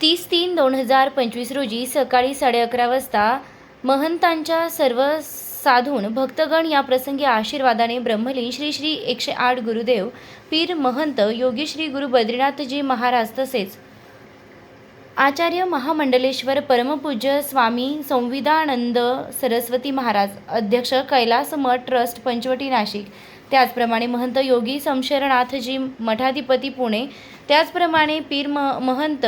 तीस तीन दोन हजार पंचवीस रोजी सकाळी साडे अकरा वाजता महंतांच्या सर्व साधून भक्तगण या प्रसंगी आशीर्वादाने ब्रह्मलीन श्री श्री एकशे आठ गुरुदेव पीर महंत योगी श्री गुरु बद्रीनाथजी महाराज तसेच आचार्य महामंडलेश्वर परमपूज्य स्वामी संविदानंद सरस्वती महाराज अध्यक्ष कैलास मठ ट्रस्ट पंचवटी नाशिक त्याचप्रमाणे महंत योगी समशरनाथजी मठाधिपती पुणे त्याचप्रमाणे पीर म महंत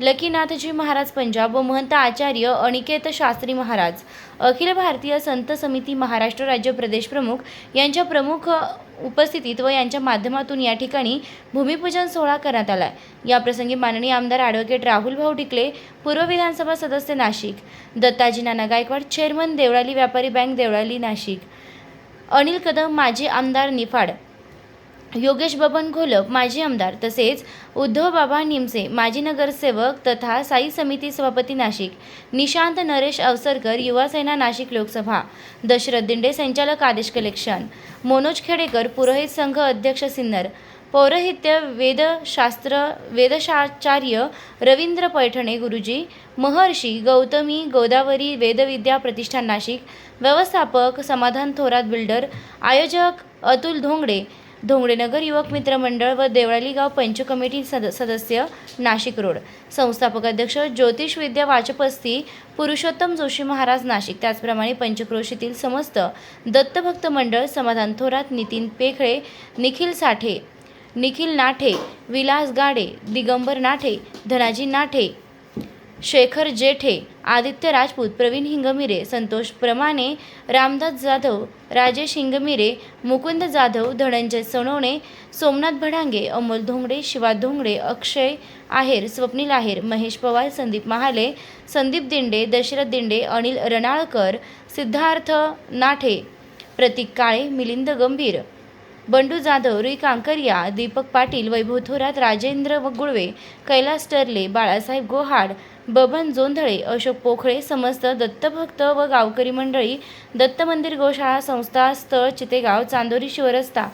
लकीनाथजी महाराज पंजाब व महंत आचार्य अनिकेत शास्त्री महाराज. अखिल भारतीय संत समिती महाराष्ट्र राज्य प्रदेश प्रमुख यांच्या प्रमुख उपस्थितीत व यांच्या माध्यमातून या ठिकाणी भूमिपूजन सोहळा करण्यात आला या प्रसंगी माननीय आमदार ॲडव्होकेट राहुल भाऊ टिकले पूर्व विधानसभा सदस्य नाशिक दत्ताजी नाना गायकवाड चेअरमन देवळाली व्यापारी बँक देवळाली नाशिक अनिल कदम माजी आमदार निफाड योगेश बबन घोलप माजी आमदार तसेच उद्धव बाबा निमसे माजी नगरसेवक तथा साई समिती सभापती नाशिक निशांत नरेश अवसरकर युवासेना नाशिक लोकसभा दशरथ दिंडे संचालक आदेश कलेक्शन मनोज खेडेकर पुरोहित संघ अध्यक्ष सिन्नर पौरोहित्य वेदशास्त्र वेदशाचार्य रवींद्र पैठणे गुरुजी महर्षी गौतमी गोदावरी वेदविद्या प्रतिष्ठान नाशिक व्यवस्थापक समाधान थोरात बिल्डर आयोजक अतुल धोंगडे धोंगडेनगर युवक मित्र मंडळ व देवळाली गाव पंच कमिटी सद सदस्य नाशिक रोड. संस्थापक अध्यक्ष ज्योतिष विद्या वाचपस्ती पुरुषोत्तम जोशी महाराज नाशिक. त्याचप्रमाणे पंचक्रोशीतील समस्त दत्तभक्त मंडळ समाधान थोरात नितीन पेखळे निखिल साठे निखिल नाठे विलास गाडे दिगंबर नाठे धनाजी नाठे शेखर जेठे आदित्य राजपूत प्रवीण हिंगमिरे संतोष प्रमाणे रामदास जाधव राजेश हिंगमिरे मुकुंद जाधव धनंजय सोनवणे सोमनाथ भडांगे अमोल धोंगडे शिवा धोंगडे अक्षय आहेर स्वप्नील आहेर महेश पवार संदीप महाले संदीप दिंडे दशरथ दिंडे अनिल रणाळकर सिद्धार्थ नाठे प्रतीक काळे मिलिंद गंभीर बंडू जाधव रुई कांकरिया दीपक पाटील वैभव थोरात राजेंद्र व गुळवे कैलास टर्ले बाळासाहेब गोहाड बबन जोंधळे अशोक पोखळे समस्त दत्तभक्त व गावकरी मंडळी दत्त मंदिर गोशाळा संस्था स्थळ चितेगाव चांदोरी शिवरस्ता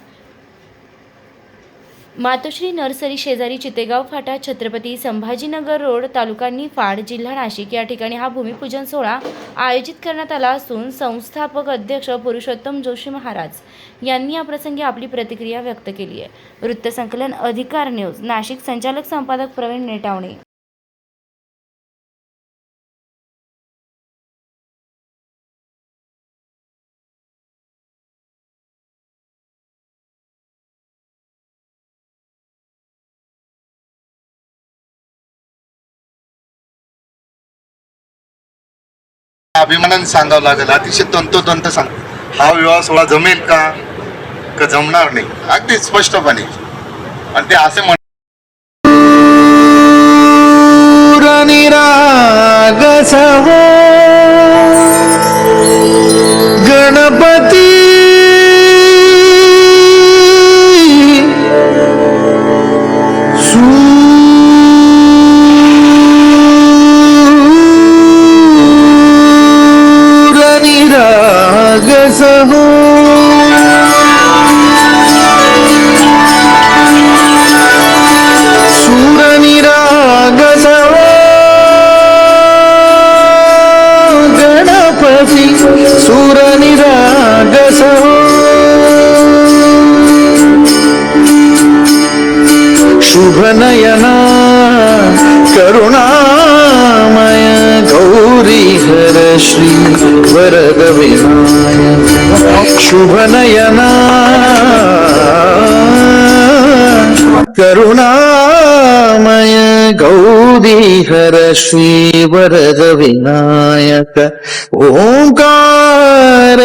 मातोश्री नर्सरी शेजारी चितेगाव फाटा छत्रपती संभाजीनगर रोड तालुका निफाड जिल्हा नाशिक. या ठिकाणी हा भूमिपूजन सोहळा आयोजित करण्यात आला असून संस्थापक अध्यक्ष पुरुषोत्तम जोशी महाराज यांनी या प्रसंगी आपली प्रतिक्रिया व्यक्त केली आहे. वृत्तसंकलन अधिकार न्यूज नाशिक. संचालक संपादक प्रवीण नेटावणे. अभिमानाने सांगावं लागेल. अतिशय तंतोतंत सांग. हा विवाह सोहळा जमेल का? का जमणार नाही? अगदी स्पष्टपणे. आणि ते असे म्हण निराग श्री वरद विनायक शुभनयना करुणामय गौरी हर श्री वरद विनायक ओंकार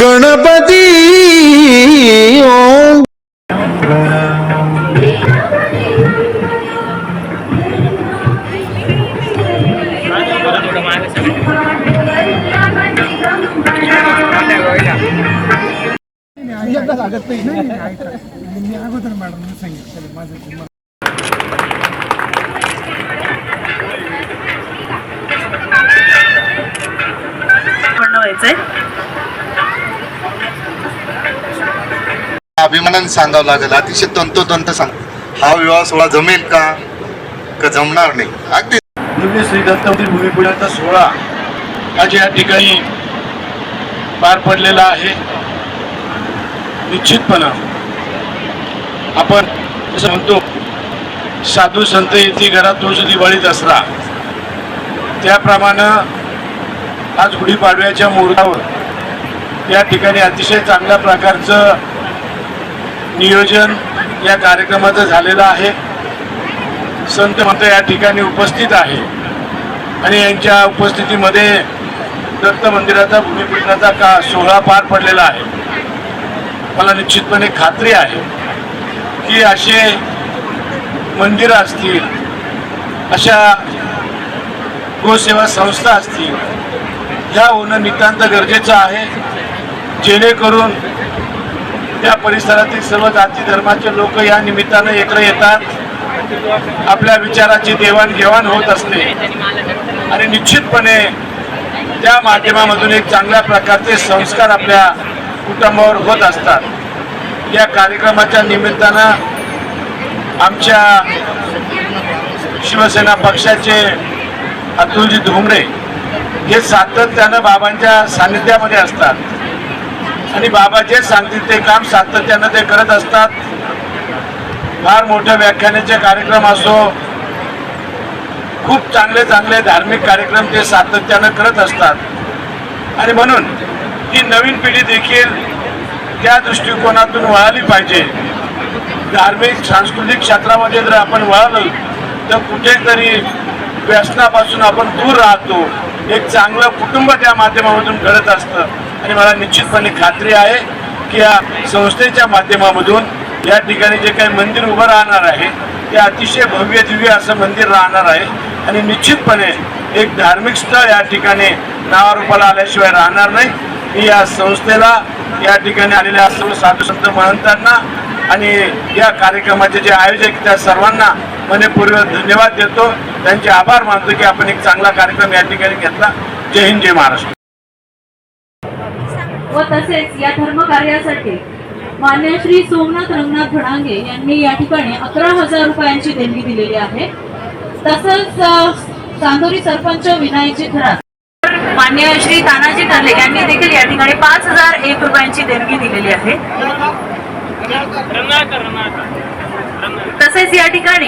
गणपती व्हायचंय अभिमानाने सांगावं लागेल अतिशय तंतोतंत सांग. हा विवाह सोहळा जमेल का? का जमणार नाही? अगदी. दिव्य श्री दत्तवती भूमिपूजनाचा सोहळा आज या ठिकाणी पार पडलेला आहे. निश्चितपणं. आपण जसं म्हणतो साधू संत येथे घरात तोच दिवाळी दसरा त्याप्रमाणे आज गुढीपाडव्याच्या मुहूर्तावर या ठिकाणी अतिशय चांगल्या प्रकारचं नियोजन या कार्यक्रमाचं झालेलं आहे. संत मंत्र या ठिकाणी उपस्थित आहे. आणि यांच्या उपस्थितीमध्ये दत्त मंदिराचा भूमिपूजनाचा का सोहळा पार पडलेला आहे. मला निश्चितपणे खात्री आहे की असे मंदिरं असतील अशा गोसेवा संस्था असतील ह्या होणं नितांत गरजेचं आहे. जेणेकरून त्या परिसरातील सर्व जाती धर्माचे लोक या निमित्तानं एकत्र येतात. आपल्या विचाराची देवाणघेवाण होत असते. आणि निश्चितपणे त्या माध्यमामधून एक चांगल्या प्रकारचे संस्कार आपल्या कुटुंबावर होत असतात. या कार्यक्रमाच्या निमित्तानं आमच्या शिवसेना पक्षाचे अतुलजी धुमरे हे सातत्यानं बाबांच्या सानिध्यामध्ये असतात. आणि बाबा जे सांगतील ते काम सातत्यानं ते करत असतात. फार मोठ्या व्याख्यानाचे कार्यक्रम असो खूप चांगले चांगले धार्मिक कार्यक्रम ते सातत्यानं करत असतात. आणि म्हणून ही नवीन पिढी देखील त्या दृष्टिकोनातून वळाली पाहिजे. धार्मिक सांस्कृतिक क्षेत्रामध्ये जर आपण वळालो तर कुठेतरी व्यसनापासून आपण दूर राहतो. एक चांगलं कुटुंब त्या माध्यमामधून घडत असतं. आणि मला निश्चितपणे खात्री आहे की या संस्थेच्या माध्यमामधून या ठिकाणी जे काही मंदिर उभं राहणार आहे ते अतिशय भव्य दिव्य असं मंदिर राहणार आहे. आणि निश्चितपणे एक धार्मिक स्थळ या ठिकाणी नावारूपाला आल्याशिवाय राहणार नाही. मी या संस्थेला या ठिकाणी आलेल्या सर्व साधू संत महंतांना आणि या कार्यक्रमाचे जे आयोजक त्या सर्वांना मनपूर्वक धन्यवाद देतो. त्यांचे आभार मानतो की आपण एक चांगला कार्यक्रम या ठिकाणी घेतला. जय हिंद जय महाराष्ट्र. व तसेच या धर्म कार्यासाठी मान्य श्री सोमनाथ रंगनाथ भडांगे यांनी या ठिकाणी अकरा हजार रुपयांची देणगी दिलेली आहे. तसंच चांदोरी सरपंच विनायकजी खरात मान्य श्री तानाजी कर्ले यांनी देखील या ठिकाणी पाच हजार एक रुपयांची देणगी दिलेली आहे. तसेच या ठिकाणी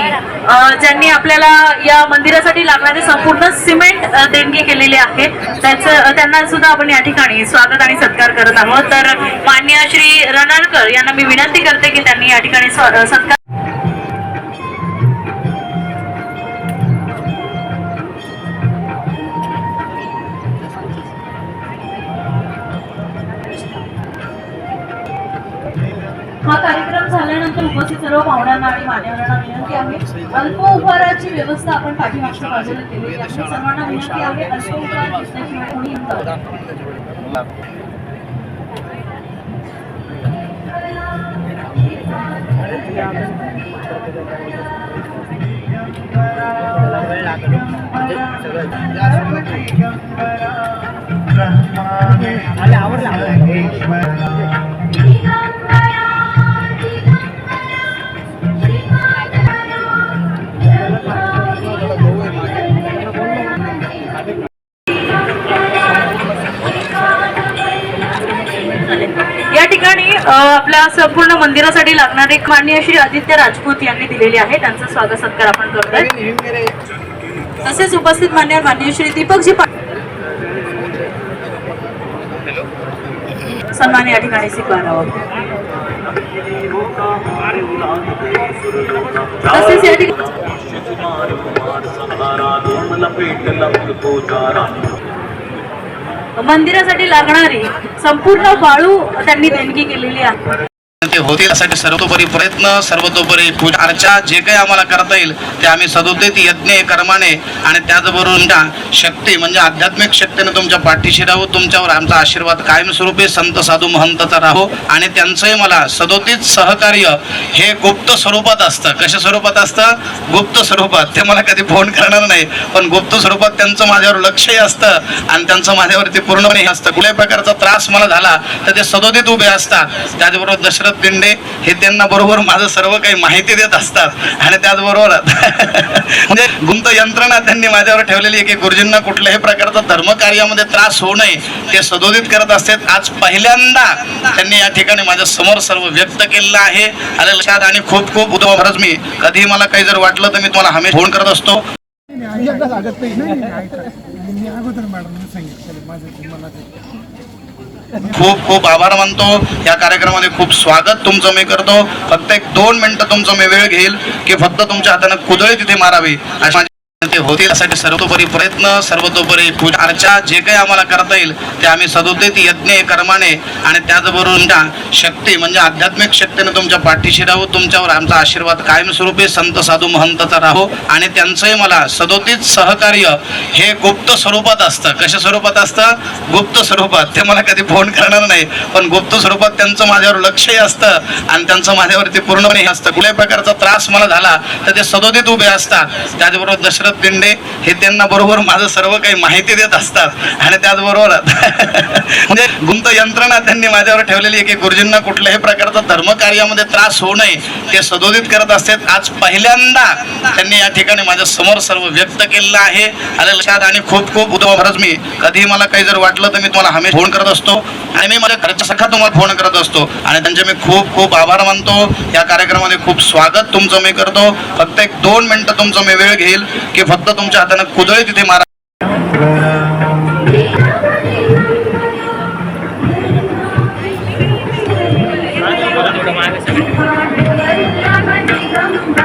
ज्यांनी आपल्याला या मंदिरासाठी लागणारे संपूर्ण सिमेंट देणगी केलेली आहे त्याचं त्यांना सुद्धा आपण या ठिकाणी स्वागत आणि सत्कार करत आहोत. तर मान्य श्री रणाळकर यांना मी विनंती करते की त्यांनी या ठिकाणी सत्कार सर्व पाहुण्यांना आणि मान्यवरांना विनंती आहे. अल्प उपहाराची व्यवस्था आपण पाठीमागच्या बाजूला केलेली आहे. सर्वांना विनंती आहे अल्प उपहार घेतल्याशिवाय कोणी आवडला नये. आपल्या संपूर्ण मंदिरासाठी लागणारे मान्य श्री आदित्य राजपूत यांनी दिलेले आहे. त्यांचं स्वागत सत्कार आपण करतोय. तसेच उपस्थित मान्य मान्य श्री दीपकजी पा सन्मान या ठिकाणी स्वीकारावा. तसेच या ठिकाणी मंदिरासाठी लागणारी संपूर्ण वाळू त्यांनी देणगी केलेली आहे. ते होतील यासाठी सर्वतोपरी प्रयत्न सर्वतोपरी पूजा अर्चा जे काही आम्हाला करता येईल ते आम्ही सदोदित यज्ञ कर्माने आणि त्याचबरोबर तुमच्या शक्ती म्हणजे आध्यात्मिक शक्तीने तुमच्या पाठीशी राहू तुमच्यावर आमचा आशीर्वाद कायमस्वरूपी संत साधू महंतचा राहू आणि त्यांचंही मला सदोदित सहकार्य हे गुप्त स्वरूपात असतं. कशा स्वरूपात असतं? गुप्त स्वरूपात. ते मला कधी फोन करणार नाही पण गुप्त स्वरूपात त्यांचं माझ्यावर लक्षही असतं आणि त्यांचं माझ्यावरती पूर्णपणे असतं. कुठल्याही प्रकारचा त्रास मला झाला तर ते सदोदित उभे असतात. त्याचबरोबर दशरथ दिन हे त्यांना बरोबर माझं सर्व काही माहिती देत असतात. आणि त्याचबरोबर म्हणजे गुंत यंत्रणा त्यांनी माझ्यावर ठेवलेली आहे की गुरुजींना कुठल्याही प्रकारचा धर्मकार्यामध्ये त्रास होऊ नये ते सदोदित करत असतात. आज पहिल्यांदा त्यांनी या ठिकाणी माझ्यासमोर सर्व व्यक्त केलेलं आहे. आले लक्षात आणि खूप खूप उद्या खरंच मी कधी मला काही जर वाटलं तर मी तुम्हाला हमेशा फोन करत असतो. लागत नाही अगोदर सांगितलं माझं खूप खूप आभार मानतो. या कार्यक्रमामध्ये खूप स्वागत तुमचं मी करतो. फक्त एक दोन मिनटं तुमचं मी वेळ घेईल की फक्त तुमच्या हाताने कुदळी तिथे मारावी. अशी ते होतील यासाठी सर्वतोपरी प्रयत्न सर्वतोपरी पूजा अर्चा जे काही आम्हाला करता येईल ते आम्ही सदोदित यज्ञ कर्माने आणि त्याचबरोबर तुमच्या शक्ती म्हणजे आध्यात्मिक शक्तीने तुमच्या पाठीशी राहू तुमच्यावर आमचा आशीर्वाद कायमस्वरूपी संत साधू महंतचा राहू आणि त्यांचंही मला सदोदित सहकार्य हे गुप्त स्वरूपात असतं. कशा स्वरूपात असतं? गुप्त स्वरूपात. ते मला कधी फोन करणार नाही पण गुप्त स्वरूपात त्यांचं माझ्यावर लक्षही असतं आणि त्यांचं माझ्यावरती पूर्णपणे असतं. कुठल्याही प्रकारचा त्रास मला झाला तर ते सदोदित उभे असतात. त्याचबरोबर दशरथ दिंडे हे त्यांना बरोबर माझं सर्व काही माहिती देत असतात. आणि त्याचबरोबर म्हणजे गुंत यंत्रणा त्यांनी माझ्यावर ठेवलेली आहे की गुरुजींना कुठल्याही प्रकारचा धर्मकार्यामध्ये त्रास होऊ नये ते सदोदित करत असतात. आज पहिल्यांदा त्यांनी या ठिकाणी माझ्यासमोर सर्व व्यक्त केलेलं आहे. आले लक्षात आणि खूप खूप उद्या खरंच मी कधी मला काही जर वाटलं तर मी तुम्हाला हमेशा फोन करत असतो. आणि मी माझ्या घरच्या सखा तुम्हाला फोन करत असतो. आणि त्यांचे मी खूप खूप आभार मानतो. या कार्यक्रमामध्ये खूप स्वागत तुमचं मी करतो. फक्त एक दोन मिनटं तुमचं मी वेळ घेईल की फक्त तुमच्या हाताने कुदळी तिथे मारा